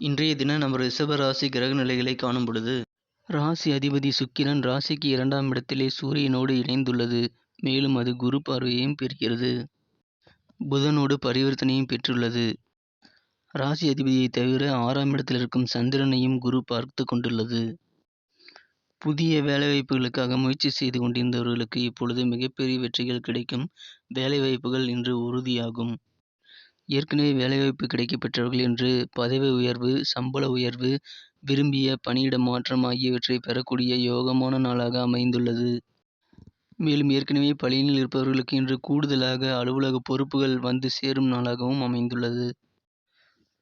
இன்றைய தினம் நம்ம ரிஷபராசி கிரக நிலைகளை காணும் பொழுது ராசி அதிபதி சுக்கிரன் ராசிக்கு இரண்டாம் இடத்திலே சூரியனோடு இணைந்துள்ளது. மேலும் அது குரு பார்வையையும் பெறுகிறது. புதனோடு பரிவர்த்தனையும் பெற்றுள்ளது. ராசி அதிபதியை தவிர ஆறாம் இடத்தில் இருக்கும் சந்திரனையும் குரு பார்த்து கொண்டுள்ளது. புதிய வேலைவாய்ப்புகளுக்காக முயற்சி செய்து கொண்டிருந்தவர்களுக்கு இப்பொழுது மிகப்பெரிய வெற்றிகள் கிடைக்கும். வேலைவாய்ப்புகள் இன்று உறுதியாகும். ஏற்கனவே வேலைவாய்ப்பு கிடைக்கப்பெற்றவர்கள் என்று பதவி உயர்வு சம்பள உயர்வு விரும்பிய பணியிட மாற்றம் ஆகியவற்றை பெறக்கூடிய யோகமான நாளாக அமைந்துள்ளது. மேலும் ஏற்கனவே பணியில் இருப்பவர்களுக்கு இன்று கூடுதலாக அலுவலக பொறுப்புகள் வந்து சேரும் நாளாகவும் அமைந்துள்ளது.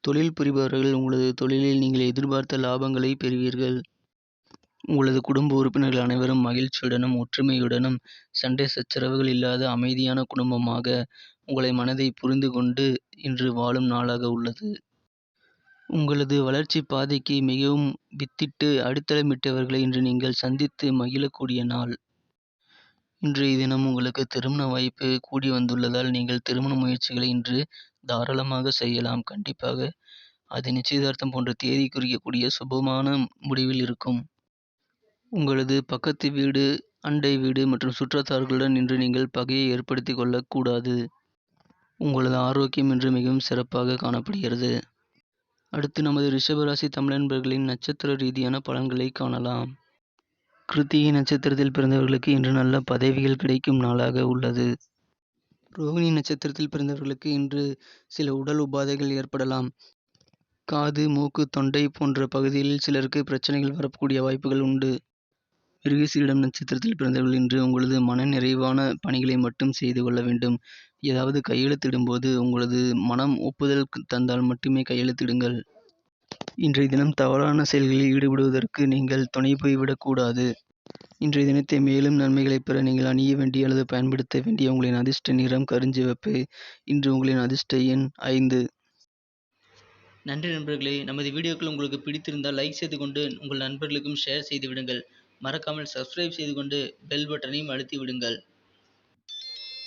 தொழில் புரிபவர்கள் உங்களது தொழிலில் நீங்கள் எதிர்பார்த்த லாபங்களை பெறுவீர்கள். உங்களது குடும்ப உறுப்பினர்கள் அனைவரும் மகிழ்ச்சியுடனும் ஒற்றுமையுடனும் சண்டை சச்சரவுகள் இல்லாத அமைதியான குடும்பமாக உங்களை மனதை புரிந்து கொண்டு இன்று வாழும் நாளாக உள்ளது. உங்களது வளர்ச்சி பாதைக்கு மிகவும் வித்திட்டு அடித்தளமிட்டவர்களை இன்று நீங்கள் சந்தித்து மகிழக்கூடிய நாள். இன்றைய தினம் உங்களுக்கு திருமண வாய்ப்பு கூடி வந்துள்ளதால் நீங்கள் திருமண முயற்சிகளை இன்று தாராளமாக செய்யலாம். கண்டிப்பாக அது நிச்சயதார்த்தம் போன்ற தேதி குறிக்கக்கூடிய சுபமான முடிவில் இருக்கும். உங்களது பக்கத்து வீடு அண்டை வீடு மற்றும் சுற்றத்தார்களுடன் இன்று நீங்கள் பகையை ஏற்படுத்தி கொள்ளக்கூடாது. உங்களது ஆரோக்கியம் இன்று மிகவும் சிறப்பாக காணப்படுகிறது. அடுத்து நமது ரிஷபராசி தமிழன்பர்களின் நட்சத்திர ரீதியான பலன்களை காணலாம். கிருத்திகை நட்சத்திரத்தில் பிறந்தவர்களுக்கு இன்று நல்ல பதவிகள் கிடைக்கும் நாளாக உள்ளது. ரோகிணி நட்சத்திரத்தில் பிறந்தவர்களுக்கு இன்று சில உடல் உபாதைகள் ஏற்படலாம். காது மூக்கு தொண்டை போன்ற பகுதிகளில் சிலருக்கு பிரச்சனைகள் வரக்கூடிய வாய்ப்புகள் உண்டு. மிருகசீரிடம் நட்சத்திரத்தில் பிறந்தவர்கள் இன்று உங்களது மன நிறைவான பணிகளை மட்டும் செய்து கொள்ள வேண்டும். ஏதாவது கையெழுத்திடும்போது உங்களது மனம் ஒப்புதல் தந்தால் மட்டுமே கையெழுத்திடுங்கள். இன்றைய தினம் தவறான செயல்களில் ஈடுபடுவதற்கு நீங்கள் துணை போய்விடக்கூடாது இன்றைய தினத்தை மேலும் நன்மைகளை பெற நீங்கள் அணிய வேண்டிய அல்லது பயன்படுத்த வேண்டிய உங்களின் அதிர்ஷ்ட நிறம் கருஞ்சிவப்பு இன்று உங்களின் அதிர்ஷ்ட எண் ஐந்து. நன்றி நண்பர்களே. நமது வீடியோக்கள் உங்களுக்கு பிடித்திருந்தால் லைக் செய்து கொண்டு உங்கள் நண்பர்களுக்கும் ஷேர் செய்து விடுங்கள். மறக்காமல் சப்ஸ்கிரைப் செய்து கொண்டு பெல் பட்டனையும் அழுத்தி விடுங்கள்.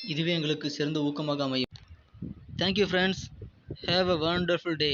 இதுவே எங்களுக்கு சிறந்த ஊக்கமாக அமையும். Thank you friends have a wonderful day